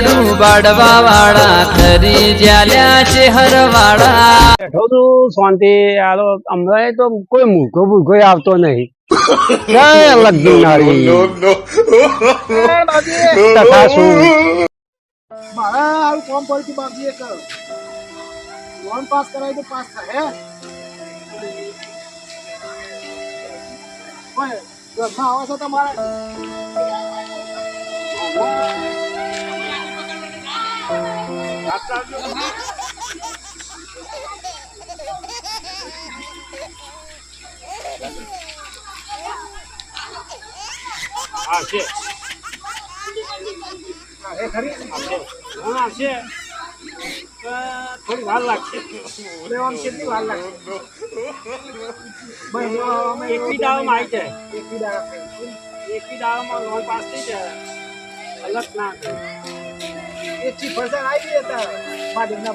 લાડુ બાડવા વાળા ખરી જ્યાલ્યા છે હરવાળા બેઠો છું શાંતિ. આલો હમણાં તો કોઈ મૂકો ભૂખો આવતો નહીં. આવું કામ પડ્યું હે આવો એ ખરી છે. થોડી વાર લાગશે કેટલી વાર લાગશે એકવી દાવામાં આવી જાય એકવી દાવા એકવી દાવામાં લોન પાસ થઈ છે અલગ ના એક ફરસાણ આવી હતા માટે ના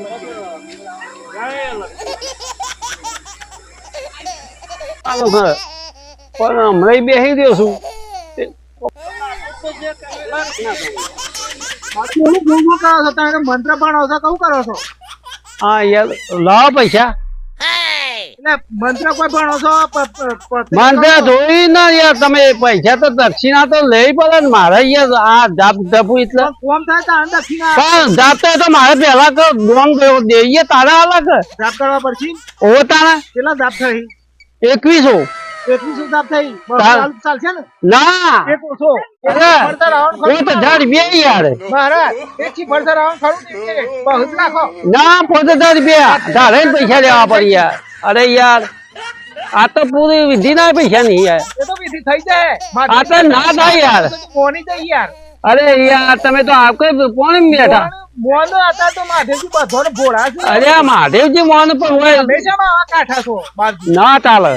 ચાલો સર. પણ હમણાં બેસી ગયો છું. મંત્ર પણ આવશે કહું કરો છો? હા યાર લાવો પૈસા. મંત્ર કોઈ ભણો છો પ- પ- પ- માનતે જોઈ ના યાર તમે પૈસા તો દક્ષિણા તો લઈ પડે ને મારે યાર આ જાપ જપું એટલે. કોમ થાય તો દક્ષિણા? પણ જાપતા તો મારે પેલા તો દોન દઈએ તારા અલગ જાપ કરવા પડશે? ઓ તારા. કેટલા જાપ થઈ એકવીસો. થઈ? ચાલશે ને? ના! ફરતા તો યાર. મહારાજ ફરતા ખરું ના પોતે પૈસા લેવા પડી યાર. અરે યાર આ તો પૂરી વિધિ ના પૈસા નહીં યાર. એ તો વિધિ થઈ જાય. આ તો ના થાય યાર. મોની જાય યાર. અરે યાર તમે તો આ કોઈ કોણ બેઠા. મોન હતા તો માધેજી બધોને ભોળા છે અરે આ મહાદેવજી મોન પર હોય. હંમેશામાં કાઠા છો ના ચાલે.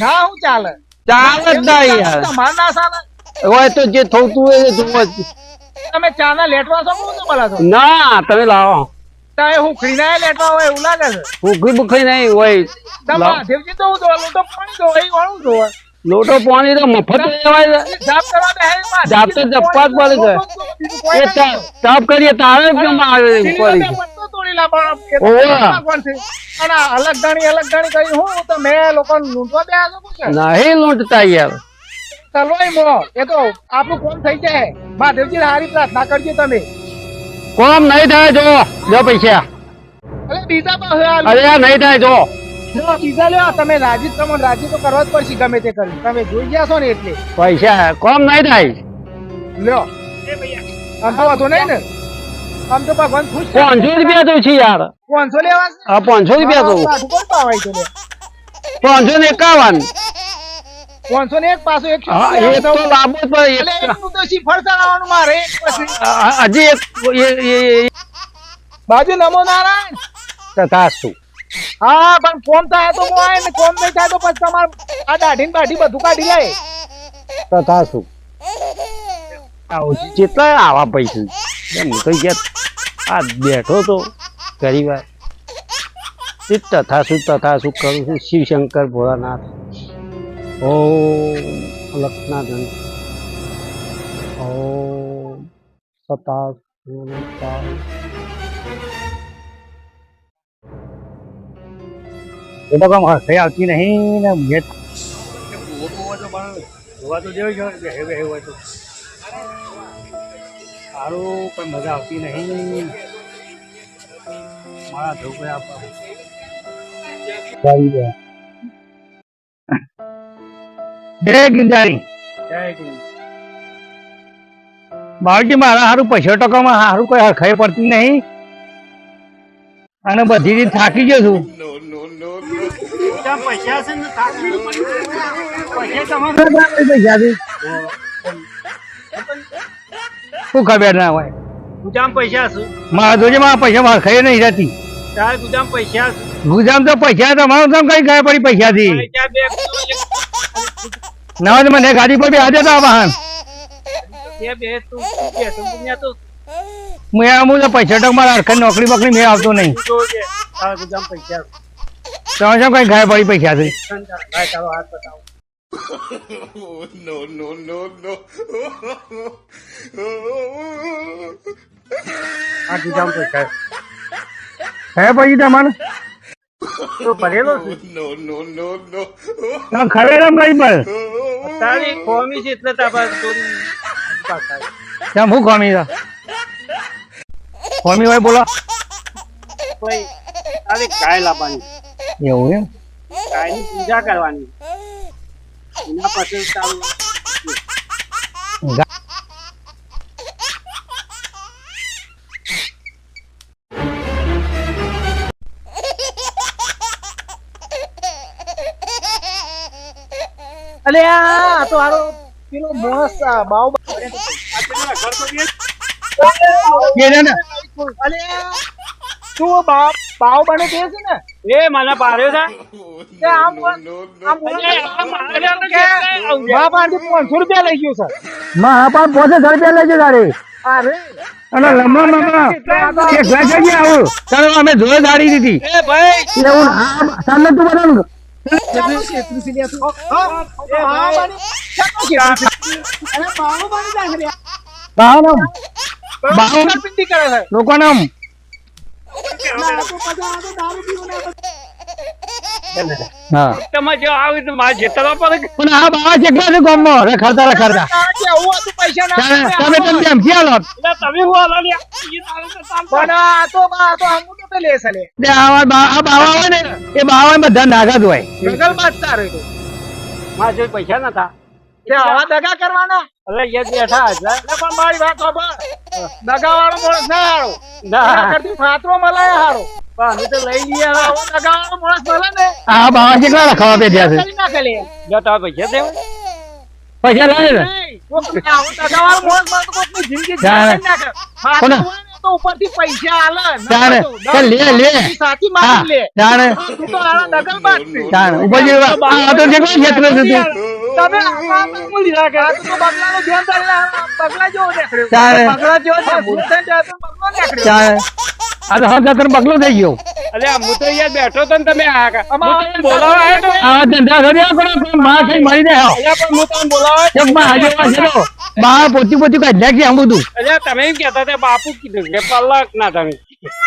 ના હું ચાલે. ચાલે જ ના યાર. તમાર ના ચાલે? હોય તો જે થતું હોય એ જોવો. તમે ચા ના લેટવા છો કોણ બોલા છો? ના તમે લાવો. તમે હુખડી ના લેટવા હોય એવું લાગે છે? ભૂખી ભૂખી નહીં હોય. તમે લાવો. તો હું તો લોટો પાણી જોવા એ વાળું જોવા લોટો પાણી તો મફત લેવાય. જાપ કરવા બે જાપ તો જપવા જ પડે છે. એ તાપ કરીએ તારે કેમ આવે પડી છે. ઓવા. અલગ ગાણી અલગ ગાણી કરી હું તો મેં લોકો લૂંટવા બે લોકો છે. નહીં લૂંટતા યાર. તલવાઈ મો એ તો આપણું કોમ થઈ જાય. મહાદેવજી હારી પ્રાર્થના કરજો તમે. કોમ નહીં થાય જો. જો પૈસા. અરે બીજા પાસે અરે નહીં થાય જો. બીજા તમે રાજી તમને રાજી તો કરવા જ પડશે ગમે તે કરી. તમે જોઈ ગયા છો ને એટલે. પૈસા. કોમ નહીં થાય. લ્યો. નહીં ને? આમ તો ભગવાન ખુશ પાંચસો રૂપિયા તો છે યાર. પાંચસો લેવા હા પાંચસો રૂપિયા તો? પાંચસો ને. એકાવન. પાંચસો ને એક પાછું એક હા એ તો લાંબો એટલે એક- તો શિફળ મારે હજી એક બાજુ નમો નારાયણ. તથા શું હા પણ કોમ થાય તો હું આય ને કોમ નહીં થાય તો પછી તમારે આ દાઢી ને બાઢી બધું કાઢી લે તથા શું આવું આવા પૈસા. એમ હું ગયા, આ બેઠો તો ઘણી વાર તથા શું તથા શું કરું છું? શિવશંકર ભોળાનાથ. ઓમ અલખનાથ ઓમ સતા એ તો કામ હશે આવતી નહીં ને મેં જોવા તો જેવું છે સારું પણ મજા આવતી નહીં. મારા ધોકે આપવા જય ગિરધારી બાળજી મારા હારું પૈસા ટકામાં હારું કોઈ હરખાઈ પડતી નહીં. અને બધી રીત થાકી ગયો છું. પૈસા છે ને થાકી પૈસા તમારે પૈસાથી શું ખબર ના હોય? ગુજામ પૈસા મારા જોજે મારા પૈસા મારા ખાઈ નહીં રહેતી. તારે ગુજામ પૈસા ગુજામ તો પૈસા તમારું તો કઈ ગયા પડી પૈસાથી? ત્યાં બે ના તો મને ગાડી પર બે હતા વાહન મેં તો પૈસા ટક મારા હરખા નોકરી બકરી મેં આવતો નહીં. પૈસા તમે શું કઈ ગયા પડી પૈસાથી ભાઈ તારો હાથ બતાવો આ દીધામ તો છે હે પછી તમારે તો ભરેલો છે. તમે ખરેખર ભાઈ પર તારી ખોમી છે એટલે તાપા થોડી ત્યાં હું ખોમી છે? ખોમી ભાઈ બોલો. કોઈ તારે ગાય લાવવાની એવું એમ? ગાયની પૂજા કરવાની. એના પછી ચાલુ અલે આ તો આરો પેલો મોસ બાવ અલે તું બાવ બાવ બને તે છે ને? એ મને પાડ્યો છે. બાપ આથી પાંચસો રૂપિયા લઈ ગયો છે. માં પણ પોતે ઘર પે લેજે તારે અરે. અને લંબા લંબા કે ઘર જઈ આવું. તારે અમે જોડે ગાડી દીધી. એ ભાઈ. એવું સામે તું છે. લોકો નામ. તમે જો આવી તો મારે જેતવા પડે પણ આ બાવા ચેકલા છે ગામમાં રખડતા રખડતા આ કે આવું હતું પૈસા ના તારે આપે, તમે તમે કેમ ક્યાં લો તમે હું હાલો લ્યા એ તારું તો ચાલતું. પણ આ તો આ તો આમનું તો પેલે છે લે. તે આ બાવા હોય ને એ બાવા બધા નાગા જ હોય જંગલમાં જ તારે તો. મારે પૈસા નતા તે આવા દગા કરવાના એટલે એ બેઠા એટલે એટલે પણ મારી વાત સાંભળ. દગાવાળો માણસ ના હારો. ના. કરતી ફાતરો મલાય હારો. પણ તો લઈ લઈએ હવે. આવો દગાવાળો માણસ મળે ને, આ બાવા ચેકલા રખવા પે છે કરી નાખે જો તમે પૈસા દેવા પૈસા લાવે ને નહીં, કોકને આવો દગાવાળો માણસ મળે તો કોકની જિંદગી જાણે. જીવી નાખે. ફાતરો કોને? હોય ને તો ઉપરથી પૈસા આલે. ના જાણે. તો કે લે, લે. સાચી મારી લે. જાણે તું તો આવા દગલબાજ છે. જાણે ઉપર જે આ તો ચેકલા ક્ષેત્ર છે તું તમે લીધા કે તો બગલાનો ધ્યાન ધરીને બગલા જો દેખાડ્યો. બગલા જો છે. મુતન જાય તો બગલો દેખાડ્યો. આ તો હમ બગલો થઈ ગયો. અરે આ મુતો યાર બેઠો તો તમે આ કા હું અમારે બોલાવા આવ્યો તો? આ ધંધા કર્યા કરો માં થઈ મરી દે આવ અલ્યા પણ હું બોલાવા એક માં હાજરમાં બા પોતી પોતી કાઢ નાખી આમ બધું. અલ્યા તમે એમ કહેતા હતા બાપુ કીધું કે પલક ના ધણી.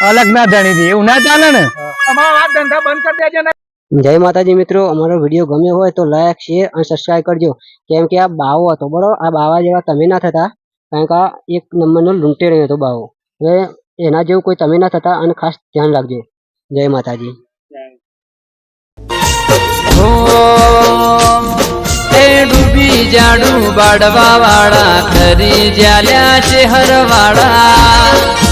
અલગ ના ધણી એવું ના ચાલે ને? અમારા આ ધંધા બંધ કરી દેજો ને. જય માતાજી મિત્રો, અમારો વીડિયો ગમ્યો હોય તો લાઈક શેર અને સબસ્ક્રાઇબ કરજો. કેમ કે આ બાવો હતો, બરાબર? આ બાવા જેવા તમે ના થતા, કારણ કે આ એક નંબરનો રહ્યો હતો બાવો. એટલે એના જેવું કોઈ તમે ના થતા અને ખાસ ધ્યાન રાખજો. જય માતાજી. ડૂબી જાડું બાડવા વાળા ખરી જ્યાલ્યા છે હરવાળા.